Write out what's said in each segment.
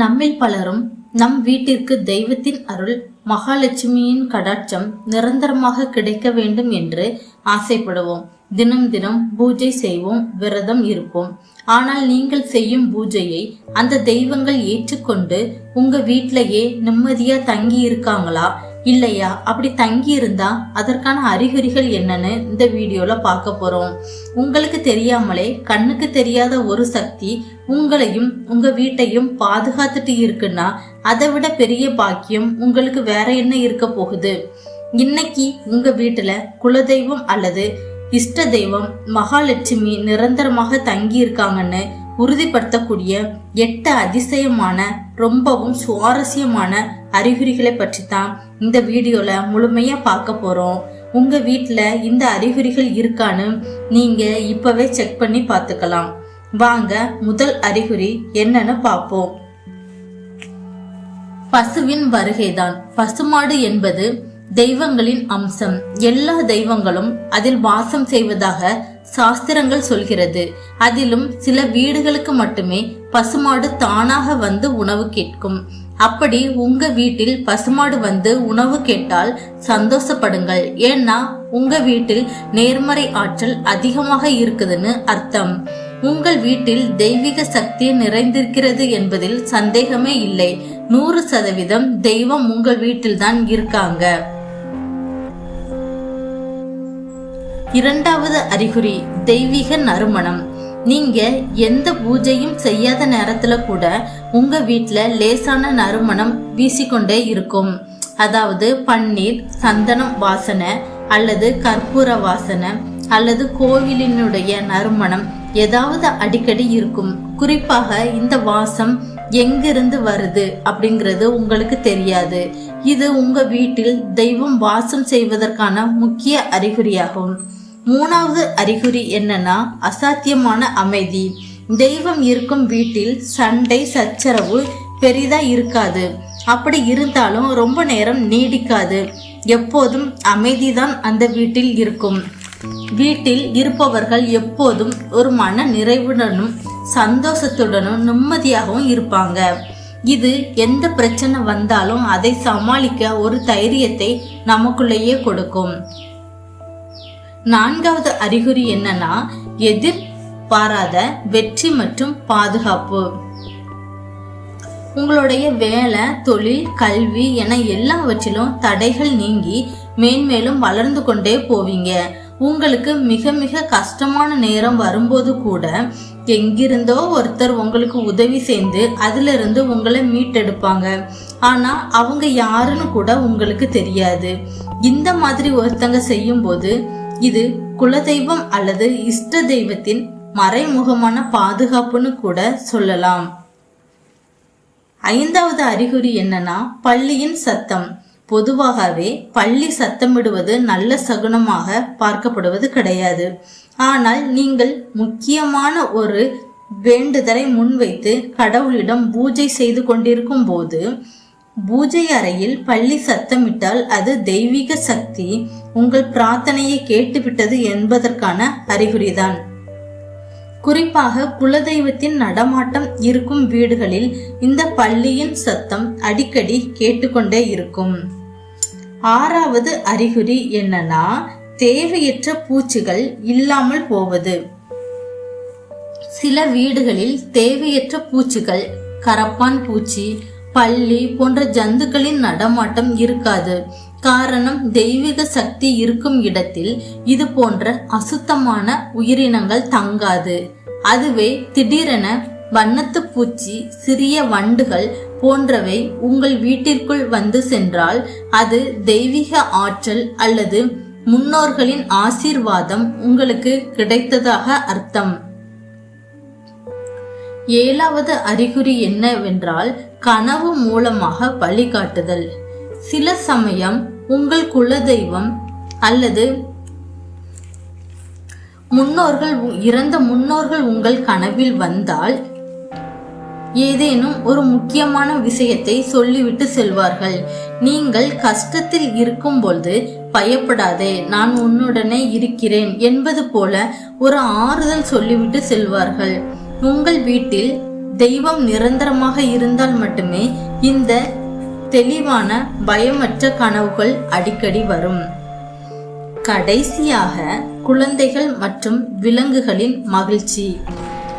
நம்மில் பலரும் நம் வீட்டிற்கு தெய்வத்தின் அருள் மகாலட்சுமியின் கடாட்சம் நிரந்தரமாக கிடைக்க வேண்டும் என்று ஆசைப்படுவோம். தினம் தினம் பூஜை செய்வோம் விரதம் இருப்போம். ஆனால் நீங்கள் செய்யும் பூஜையை அந்த தெய்வங்கள் ஏற்றுக்கொண்டு உங்க வீட்டிலேயே நிம்மதியா தங்கி இருக்காங்களா இல்லையா? அப்படி தங்கி இருந்தா அதற்கான அறிகுறிகள் என்னன்னு இந்த வீடியோல பார்க்க போறோம். உங்களுக்கு தெரியாமலே கண்ணுக்கு தெரியாத ஒரு சக்தி உங்களையும் உங்க வீட்டையும் பாதுகாத்துட்டு இருக்குன்னா அதை விட பெரிய பாக்கியம் உங்களுக்கு வேற என்ன இருக்க போகுது? இன்னைக்கு உங்க வீட்டுல குலதெய்வம் அல்லது இஷ்ட தெய்வம் மகாலட்சுமி நிரந்தரமாக தங்கி இருக்காங்கன்னு உறுதிப்படுத்தக்கூடிய எட்டு அதிசயமான ரொம்பவும் சுவாரஸ்யமான அறிகுறிகளை பற்றி தான் இந்த வீடியோல முழுமையா பார்க்க போறோம். உங்க வீட்டில் இந்த அறிகுறிகள் இருக்கான்னு நீங்க இப்பவே செக் பண்ணி பார்த்துக்கலாம். வாங்க முதல் அறிகுறி என்னன்னு பார்ப்போம். பசுவின் வருகைதான். பசுமாடு என்பது தெய்வங்களின் அம்சம். எல்லா தெய்வங்களும் அதில் வாசம் செய்வதாக சாஸ்திரங்கள் சொல்கிறது. அதிலும் சில வீடுகளுக்கு மட்டுமே பசுமாடு தானாக வந்து உணவு கேட்கும். அப்படி உங்க வீட்டில் பசுமாடு வந்து உணவு கேட்டால் சந்தோஷப்படுங்கள். ஏன்னா உங்க வீட்டில் நேர்மறை ஆற்றல் அதிகமாக இருக்குதுன்னு அர்த்தம். உங்கள் வீட்டில் தெய்வீக சக்தி நிறைந்திருக்கிறது என்பதில் சந்தேகமே இல்லை. நூறு சதவீதம் தெய்வம் உங்கள் வீட்டில்தான் இருக்காங்க. இரண்டாவது அறிகுறி தெய்வீக நறுமணம். நீங்க எந்த பூஜையும் செய்யாத நேரத்துல கூட உங்க வீட்டுல லேசான நறுமணம் வீசிக்கொண்டே இருக்கும். அதாவது பன்னீர் சந்தனம் வாசனை அல்லது கற்பூர வாசனை அல்லது கோவிலினுடைய நறுமணம் ஏதாவது அடிக்கடி இருக்கும். குறிப்பாக இந்த வாசம் எங்கிருந்து வருது அப்படிங்கிறது உங்களுக்கு தெரியாது. இது உங்க வீட்டில் தெய்வம் வாசம் செய்வதற்கான முக்கிய அறிகுறியாகும். மூணாவது அறிகுறி என்னன்னா அசாத்தியமான அமைதி. தெய்வம் இருக்கும் வீட்டில் சண்டை சச்சரவு பெரிதா இருக்காது. அப்படி இருந்தாலும் ரொம்ப நேரம் நீடிக்காது. எப்போதும் அமைதிதான் அந்த வீட்டில் இருக்கும். வீட்டில் இருப்பவர்கள் எப்போதும் ஒரு மன நிறைவுடனும் சந்தோஷத்துடனும் நிம்மதியாகவும் இருப்பாங்க. இது எந்த பிரச்சனை வந்தாலும் அதை சமாளிக்க ஒரு தைரியத்தை நமக்குள்ளேயே கொடுக்கும். நான்காவது அறிகுறி என்னன்னா எதிர்பாராத வெற்றி மற்றும் பாதுகாப்பு. உங்களுடைய வேலை தொழில் கல்வி என எல்லாவற்றிலும் தடைகள் நீங்கி மேன்மேலும் வளர்ந்து கொண்டே போவீங்க. உங்களுக்கு மிக மிக கஷ்டமான நேரம் வரும்போது கூட எங்கிருந்தோ ஒருத்தர் உங்களுக்கு உதவி செய்து அதிலிருந்து உங்களை மீட்டெடுப்பாங்க. ஆனா அவங்க யாருன்னு கூட உங்களுக்கு தெரியாது. இந்த மாதிரி ஒருத்தங்க செய்யும்போது இது குலதெய்வம் அல்லது இஷ்ட தெய்வத்தின் மறைமுகமான பாதுகாப்புன்னு கூட சொல்லலாம். ஐந்தாவது அறிகுறி என்னன்னா பள்ளியின் சத்தம். பொதுவாகவே பள்ளி சத்தமிடுவது நல்ல சகுனமாக பார்க்கப்படுவது கிடையாது. ஆனால் நீங்கள் முக்கியமான ஒரு வேண்டுதலை முன்வைத்து கடவுளிடம் பூஜை செய்து கொண்டிருக்கும் போது பூஜை அறையில் பள்ளி சத்தமிட்டால் அது தெய்வீக சக்தி. உங்கள் பிரார்த்தனையை கேட்டுவிட்டது என்பதற்கான அறிகுறிதான். குறிப்பாக குலதெய்வத்தின் நடமாட்டம் இருக்கும் வீடுகளில் இந்த பள்ளியின் சத்தம் அடிக்கடி கேட்டுக்கொண்டே இருக்கும். ஆறாவது அறிகுறி என்னன்னா தேவையற்ற பூச்சிகள் இல்லாமல் போவது. சில வீடுகளில் தேவையற்ற பூச்சிகள் கரப்பான் பூச்சி பள்ளி போன்ற ஜந்துக்களின் நடமாட்டம் இருக்காது. காரணம் தெய்வீக சக்தி இருக்கும் இடத்தில் இது போன்ற அசுத்தமான உயிரினங்கள் தங்காது. அதுவே திடீரென வண்ணத்து பூச்சி சிறிய வண்டுகள் போன்றவை உங்கள் வீட்டிற்குள் வந்து சென்றால் அது தெய்வீக ஆற்றல் அல்லது முன்னோர்களின் ஆசீர்வாதம் உங்களுக்கு கிடைத்ததாக அர்த்தம். ஏழாவது அறிகுறி என்னவென்றால் கனவு மூலமாக வழிகாட்டுதல். சில சமயம் உங்கள் குலதெய்வம் அல்லது முன்னோர்கள் இறந்த முன்னோர்கள் உங்கள் கனவில் வந்தால் ஏதேனும் ஒரு முக்கியமான விஷயத்தை சொல்லிவிட்டு செல்வார்கள். நீங்கள் கஷ்டத்தில் இருக்கும் பொழுது பயப்படாதே நான் உன்னுடனே இருக்கிறேன் என்பது போல ஒரு ஆறுதல் சொல்லிவிட்டு செல்வார்கள். உங்கள் வீட்டில் தெய்வம் நிரந்தரமாக இருந்தால் மட்டுமே இந்த தெளிவான பயமற்ற கனவுகள் அடிக்கடி வரும். கடைசியாக குழந்தைகள் மற்றும் விலங்குகளின் மகிழ்ச்சி.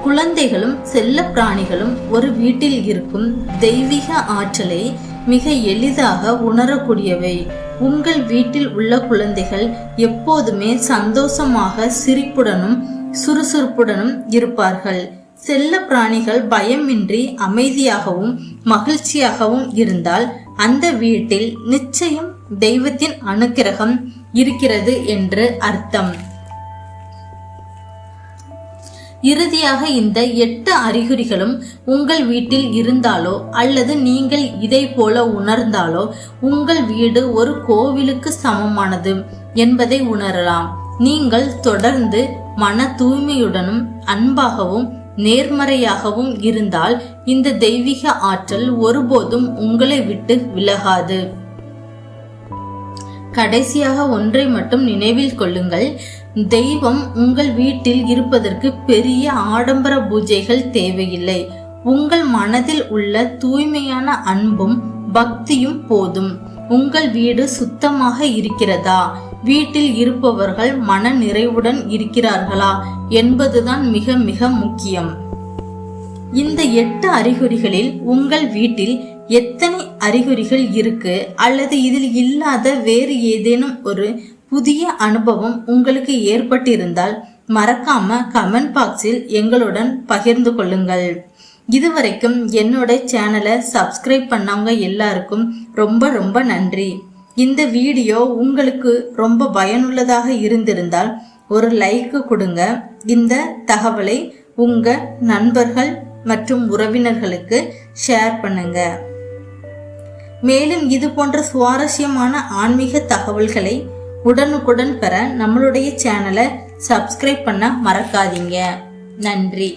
குழந்தைகளும் செல்ல பிராணிகளும் ஒரு வீட்டில் இருக்கும் தெய்வீக ஆற்றலை மிக எளிதாக உணரக்கூடியவை. உங்கள் வீட்டில் உள்ள குழந்தைகள் எப்போதுமே சந்தோஷமாக சிரிப்புடனும் சுறுசுறுப்புடனும் இருப்பார்கள். செல்ல பிராணிகள் பயமின்றி அமைதியாகவும் மகிழ்ச்சியாகவும் இருந்தால் அந்த வீட்டில் நிச்சயம் தெய்வத்தின் அனுக்கிரகம் இருக்கிறது என்று அர்த்தம். இறுதியாக இந்த எட்டு அறிகுறிகளும் உங்கள் வீட்டில் இருந்தாலோ அல்லது நீங்கள் இதை போல உணர்ந்தாலோ உங்கள் வீடு ஒரு கோவிலுக்கு சமமானது என்பதை உணரலாம். நீங்கள் தொடர்ந்து மன தூய்மையுடனும் அன்பாகவும் நேர்மறையாகவும் இருந்தால் இந்த தெய்வீக ஆற்றல் ஒருபோதும் உங்களை விட்டு விலகாது. கடைசியாக ஒன்றை மட்டும் நினைவில் கொள்ளுங்கள். தெய்வம் உங்கள் வீட்டில் இருப்பதற்கு பெரிய ஆடம்பர பூஜைகள் தேவையில்லை. உங்கள் மனதில் உள்ள தூய்மையான அன்பும் பக்தியும் போதும். உங்கள் வீடு சுத்தமாக இருக்கிறதா? வீட்டில் இருப்பவர்கள் மன நிறைவுடன் இருக்கிறார்களா என்பதுதான் மிக மிக முக்கியம். இந்த எட்டு அறிகுறிகளில் உங்கள் வீட்டில் எத்தனை அறிகுறிகள் இருக்கு அல்லது இதில் இல்லாத வேறு ஏதேனும் ஒரு புதிய அனுபவம் உங்களுக்கு ஏற்பட்டிருந்தால் மறக்காம கமெண்ட் பாக்ஸில் எங்களுடன் பகிர்ந்து கொள்ளுங்கள். இதுவரைக்கும் என்னோட சேனலை சப்ஸ்கிரைப் பண்ணவங்க எல்லாருக்கும் ரொம்ப ரொம்ப நன்றி. இந்த வீடியோ உங்களுக்கு ரொம்ப பயனுள்ளதாக இருந்திருந்தால் ஒரு லைக் கொடுங்க. இந்த தகவலை உங்கள் நண்பர்கள் மற்றும் உறவினர்களுக்கு ஷேர் பண்ணுங்க. மேலும் இது போன்ற சுவாரஸ்யமான ஆன்மீக தகவல்களை உடனுக்குடன் பெற நம்மளுடைய சேனலை சப்ஸ்கிரைப் பண்ண மறக்காதீங்க. நன்றி.